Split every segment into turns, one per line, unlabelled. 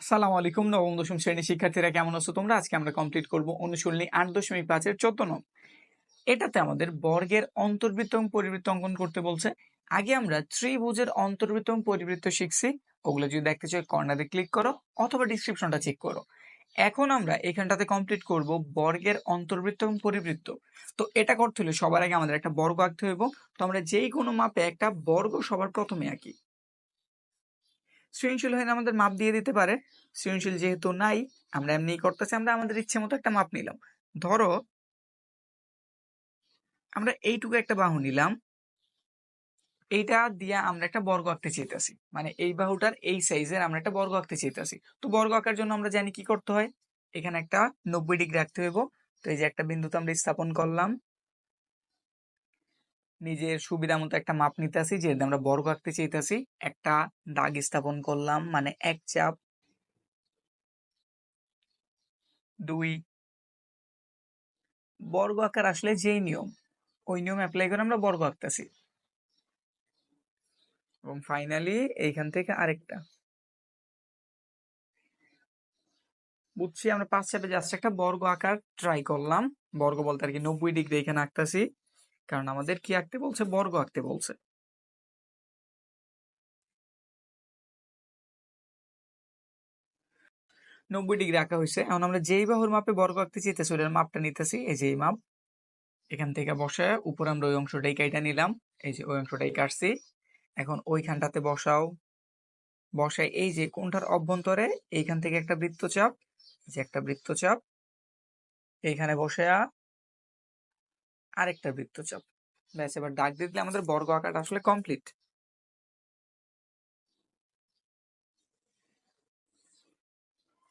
আসসালামু আলাইকুম, নবম, দশম শ্রেণির শিক্ষার্থীরা কেমন আছো? তোমরা আজকে আমরা কমপ্লিট করব অনুশীলনী আট দশমিক পাঁচের চোদ্দ নং এটাতে আমাদের বর্গের অন্তর্বৃত্ত এবং পরিবৃত্ত অঙ্কন করতে বলছে। আগে আমরা ত্রিভুজের অন্তর্বৃত্ত এবং পরিবৃত্ত শিখছি। ওগুলো যদি দেখতে চাই কর্নারে ক্লিক করো অথবা ডিসক্রিপশনটা চেক করো। এখন আমরা এখানটাতে কমপ্লিট করব বর্গের অন্তর্বৃত্ত এবং পরিবৃত্ত। তো এটা করতে হলে সবার আগে আমাদের একটা বর্গ আঁকতে হইব। তো আমরা যেই কোনো মাপে একটা বর্গ সবার প্রথমে আঁকি। সৃজনশীল হয়ে আমাদের মাপ দিয়ে দিতে পারে। সৃজনশীল যেহেতু নাই, আমরা এমনি করতেছি, আমরা আমাদের ইচ্ছে মতো একটা মাপ নিলাম। ধরো, আমরা এইটুকু একটা বাহু নিলাম। এইটা দিয়ে আমরা একটা বর্গ আঁকতে চাইতেছি। মানে এই বাহুটার এই সাইজের আমরা একটা বর্গ আঁকতে চাইতেছি। তো বর্গ আঁকার জন্য আমরা জানি কি করতে হয়? এখানে একটা নব্বই ডিগ্রি রাখতে হইব। তো এই যে একটা বিন্দুতে আমরা স্থাপন করলাম। নিজের সুবিধা মতো একটা মাপ নিতেছি যেহেতু আমরা বর্গ আঁকতে চাইতেছি, একটা দাগ স্থাপন করলাম মানে এক চাপ দুই। বর্গ আকার আসলে যেই নিয়ম, ওই নিয়ম অ্যাপ্লাই করে আমরা বর্গ আঁকতেছি। এবং ফাইনালি এইখান থেকে আরেকটা। বুঝছি, আমরা পাঁচ চাপে জাস্ট একটা বর্গ আকার ট্রাই করলাম। বর্গ বলতে আর কি নব্বই ডিগ্রি এখানে আঁকতেছি। কারণ আমাদের কি আঁকতে বলছে? বর্গ আঁকতে বলছে। নব্বই ডিগ্রি আঁকা হয়েছে। এখন আমরা যেই বাহুর মাপে বর্গ আঁকতে চাইতেছি, ওটার মাপটা নিতেছি। এই যে এই মাপ। এখান থেকে বসে উপরে আমরা ওই অংশটাই কাইটা নিলাম। এই যে ওই অংশটাই কাটছি। এখন ওইখানটাতে বসাও। বসাই এই যে কোনটার অভ্যন্তরে, এইখান থেকে একটা বৃত্তচাপ যে একটা বৃত্তচাপ। এইখানে বসে আরেকটা বৃত্তচাপ। ব্যাস, এবার দাগ দিয়ে দিলে আমাদের বর্গ আঁকাটা আসলে কমপ্লিট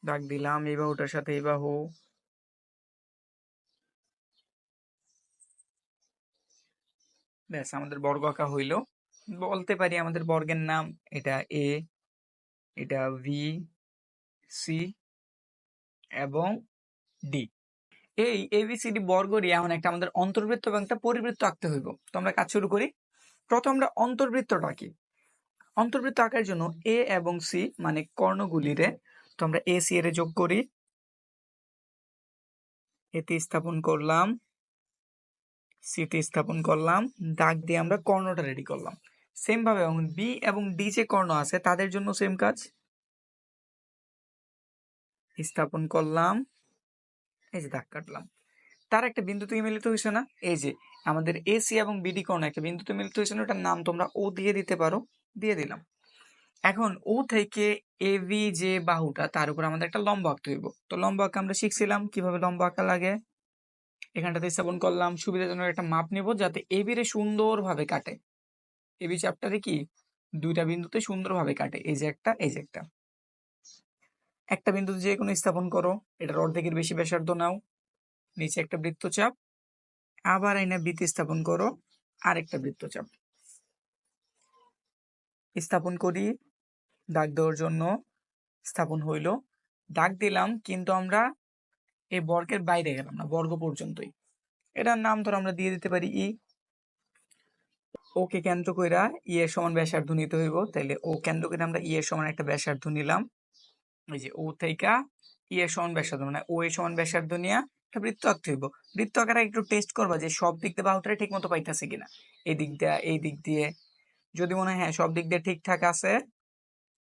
দাগ দিলাম, এই বাহুটার সাথে এই বাহু। ব্যাস, আমাদের বর্গ আঁকা হইল। বলতে পারি আমাদের বর্গের নাম, এটা এ এটা ভি সি এবং ডি এই এবিসিডি বর্গ দিয়ে এখন একটা আমাদের অন্তর্বৃত্ত এবং একটা পরিবৃত্ত আঁকতে হইব। তো আমরা কাজ শুরু করি। প্রথম আমরা অন্তর্বৃত্তটা আঁকি। অন্তর্বৃত্ত আঁকার জন্য এ এবং সি মানে কর্ণগুলিরে তো আমরা এ সি এর যোগ করি। এতে স্থাপন করলাম। সিতে স্থাপন করলাম। দাগ দিয়ে আমরা কর্ণটা রেডি করলাম। সেম ভাবে এখন বি এবং ডি যে কর্ণ আছে, তাদের জন্য সেম কাজ। স্থাপন করলাম। এই যে দাগ কাটলাম। তার একটা বিন্দু বিন্দুতে মিলিত হয়েছে না? এই যে, আমাদের এসি এবং বিডি কর্ণ একটা বিন্দুতে মিলিত হয়েছে না, ওটার নাম তোমরা ও দিয়ে দিতে পারো। দিয়ে দিলাম। এখন ও থেকে এবি যে বাহুটা, তার উপর আমাদের একটা লম্ব আঁকতে হইব। তো লম্ব আঁকা আমরা শিখছিলাম কীভাবে লম্ব আঁকা লাগে। এখানটাতে স্থাপন করলাম, সুবিধাজনক একটা মাপ নেব যাতে এবি রে সুন্দরভাবে কাটে। এবি চ্যাপ্টারে কি? দুইটা বিন্দুতে সুন্দরভাবে কাটে। এই যে একটা, এই যে একটা। একটা বিন্দুতে যে কোনো স্থাপন করো, এটার অর্ধেকের বেশি ব্যাসার্ধ নাও, নিচে একটা বৃত্তচাপ, আবার আইনা বৃত্তি স্থাপন করো আর একটা বৃত্তচাপ। স্থাপন করি, দাগ দেওয়ার জন্য স্থাপন হইল। দাগ দিলাম, কিন্তু আমরা এই বর্গের বাইরে গেলাম না, বর্গ পর্যন্তই। এটার নাম ধর আমরা দিয়ে দিতে পারি ই ওকে কেন্দ্র কইরা ই এর সমান ব্যাসার্ধ নিতে হইব, তাইলে ও কেন্দ্র করে আমরা ই এর সমান একটা ব্যাসার্ধ নিলাম। এই যে ও থেকে ই এর সমান ব্যাসার্ধ মানে ও এর সমান ব্যাসার্ধ নিয়ে একটা বৃত্ত আঁকতে হইব। বৃত্ত আকারে একটু টেস্ট করবা যে সব দিক দিয়ে বাহুটারে ঠিক মতো পাইতেছে কিনা। এই দিক দিয়ে, এই দিক দিয়ে। যদি মনে হয় হ্যাঁ সব দিক দিয়ে ঠিকঠাক আছে,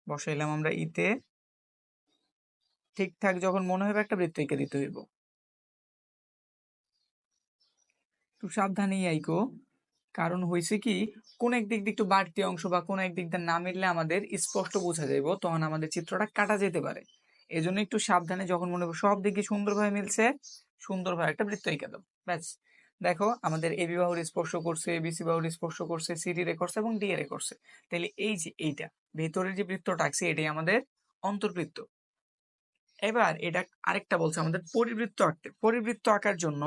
বসাইলাম আমরা ইতে ঠিকঠাক যখন মনে হবে একটা বৃত্ত এঁকে দিতে হইব। একটু সাবধানেই আইকো। কারণ হয়েছে কি, কোন এক দিক দিয়ে একটু বাড়তি অংশ বা কোন এক দিক দিয়ে না মিললে আমাদের স্পষ্ট বোঝা যাইব, তখন আমাদের চিত্রটা কাটা যেতে পারে। এই জন্য একটু সাবধানে যখন মনে হবে সব দিকে সুন্দরভাবে মিলছে, সুন্দরভাবে একটা বৃত্ত এঁকে দাও ব্যাস। দেখো, আমাদের এবি বাহুর স্পর্শ করছে বিসি বাহুর স্পর্শ করছে সিডি রে করছে এবং ডি এ করছে। তাহলে এই যে এইটা, ভেতরের যে বৃত্তটা আছে, এটাই আমাদের অন্তর্বৃত্ত। এবার এটা আরেকটা বলছে, আমাদের পরিবৃত্ত আঁকতে। পরিবৃত্ত আঁকার জন্য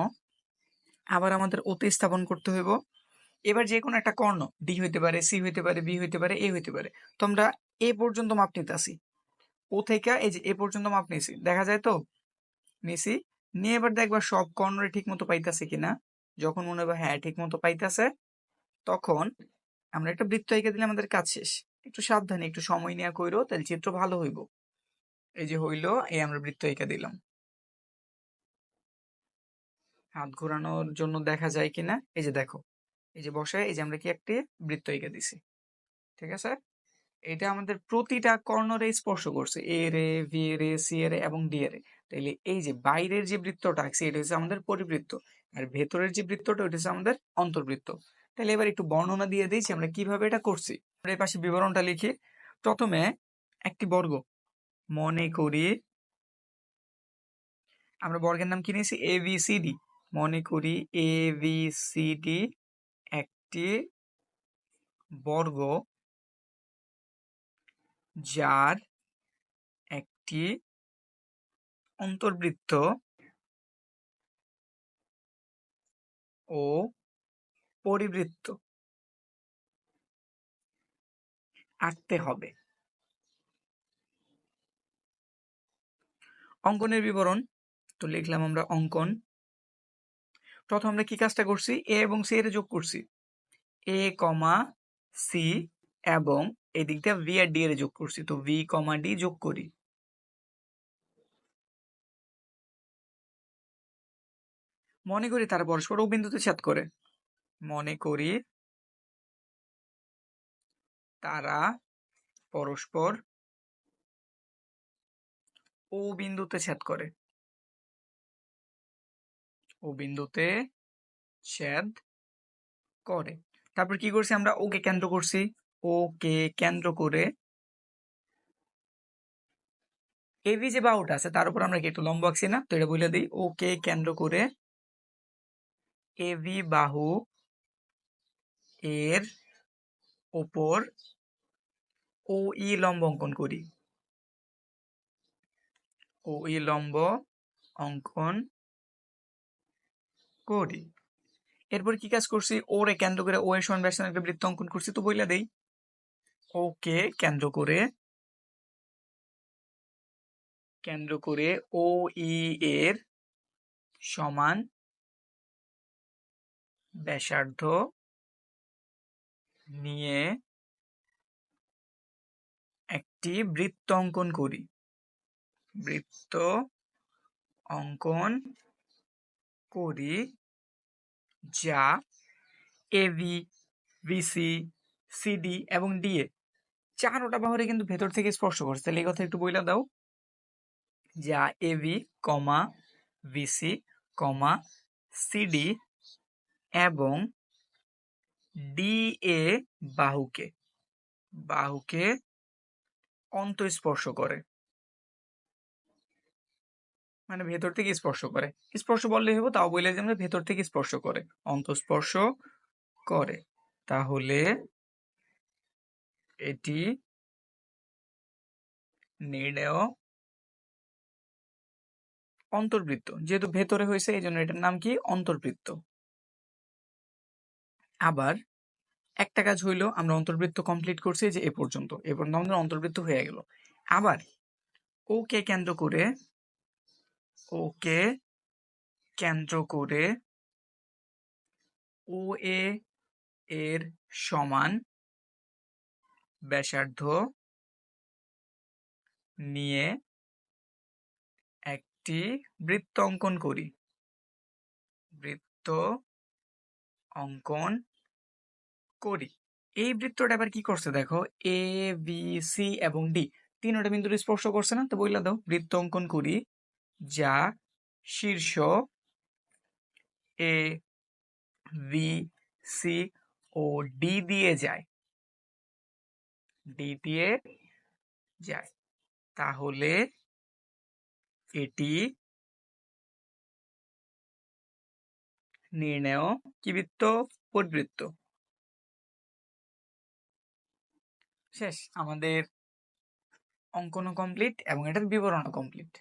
আবার আমাদের অতি স্থাপন করতে হইব। এবার যে কোনো একটা কর্ণ ডি হইতে পারে সি হইতে পারে বি হইতে পারে এ হইতে পারে তো আমরা এ পর্যন্ত মাপ নিতে আসি ও থেকে এই যে এ পর্যন্ত মাপ নিয়েছি দেখা যায় তো? নিছি, নিয়ে এবার দেখবা সব কর্ণরে ঠিক মতো পাইতেছে কিনা। যখন মনে হবে হ্যাঁ ঠিক মতো পাইতাছে, তখন আমরা একটা বৃত্ত এঁকে দিলে আমাদের কাজ শেষ। একটু সাবধানে, একটু সময় নেওয়া কইরো, তাহলে চিত্র ভালো হইব। এই যে হইল, এই আমরা বৃত্ত এঁকে দিলাম। হাত ঘোরানোর জন্য দেখা যায় কিনা? এই যে দেখো এই যে বসে, এই যে আমরা কি একটি বৃত্ত এঁকে দিছি, ঠিক আছে? এটা আমাদের প্রতিটা কর্ণরে স্পর্শ করছে, এ রে ভি রে সি রে এবং ডি রে। তাইলে এই যে বাইরের যে বৃত্তটা আঁকছি এটা হচ্ছে আমাদের পরিবৃত্ত, আর ভেতরের যে বৃত্তটা ওটা হচ্ছে আমাদের অন্তর্বৃত্ত। তাহলে এবার একটু বর্ণনা দিয়ে দিয়েছি আমরা কীভাবে এটা করছি। আমরা এই পাশে বিবরণটা লিখি। প্রথমে একটি বর্গ। মনে করি আমরা বর্গের নাম কি নিয়েছি? এ বি সি ডি মনে করি এ বি সি ডি একটি বর্গ যার একটি অন্তর্বৃত্ত ও পরিবৃত্ত। আঁকতে হবে। অঙ্কনের বিবরণ, তো লিখলাম আমরা অঙ্কন। প্রথম আমরা কি কাজটা করছি? এ এবং সি এর যোগ করছি। এ কমা সি এবং এই দিক দিয়ে ভি আর ডি এর যোগ করছি, তো ভি কমা ডি যোগ করি। মনে করি তারা পরস্পর ও বিন্দুতে ছেদ করে। মনে করি তারা পরস্পর ও বিন্দুতে ছেদ করে। ও বিন্দুতে ছেদ করে। তারপর কি করছি আমরা? ওকে কেন্দ্র করছি। ওকে কেন্দ্র করে এবি যে বাহুটা আছে, তার উপর আমরা কি একটু লম্ব আঁকছি না? তো এটা বলে দিই। ওকে কেন্দ্র করে এবি বাহু এর ওপর ও ই লম্ব অঙ্কন করি। ও ই লম্ব অঙ্কন করি। এরপর কি কাজ করছি? ওরে কেন্দ্র করে ও এর ব্যাসার্ধের একটা বৃত্ত অঙ্কন করছি, তো বইলা দেই। ওকে, কেন্দ্র করে কেন্দ্র করে ও ই এর সমান ব্যাসার্ধ নিয়ে একটি বৃত্ত অঙ্কন করি। বৃত্ত অঙ্কন করি। যা A B B C C D এবং ডিএ চারোটা বাহুরে কিন্তু ভেতর থেকে স্পর্শ করছে। তাহলে এই কথা একটু বইলা দাও। যা AB comma BC comma CD এবং ডিএ বাহুকে। বাহুকে অন্তঃস্পর্শ করে। মানে ভেতর থেকে স্পর্শ করে। স্পর্শ বললেই হব? তাও বলে যে আমরা ভেতর থেকে স্পর্শ করে। অন্তঃস্পর্শ করে। তাহলে এটি নির্ণেয় অন্তর্বৃত্ত। যেহেতু ভেতরে হয়েছে এই জন্য এটার নাম কি? অন্তর্বৃত্ত। আবার একটা কাজ হইল, আমরা অন্তর্বৃত্ত কমপ্লিট করছি যে এ পর্যন্ত। এ পর্যন্ত আমাদের অন্তর্বৃত্ত হয়ে গেল। আবার ওকে কেন্দ্র করে ওকে কেন্দ্র করে ও এ এর সমান ব্যাসার্ধ নিয়ে একটি বৃত্ত অঙ্কন করি। বৃত্ত অঙ্কন করি। এই বৃত্তটা আবার কি করছে দেখো? এ বি সি এবং ডি তিনটা বিন্দুর স্পর্শ করছে না? তো বইলা দাও। বৃত্ত অঙ্কন করি। যা শীর্ষ এ বি সি ও ডি দিয়ে যায়। ডি দিয়ে যায়। তাহলে এটি নির্ণয় কি বৃত্ত পরিবৃত্ত। শেষ। আমাদের অঙ্কনও কমপ্লিট এবং এটার বিবরণও কমপ্লিট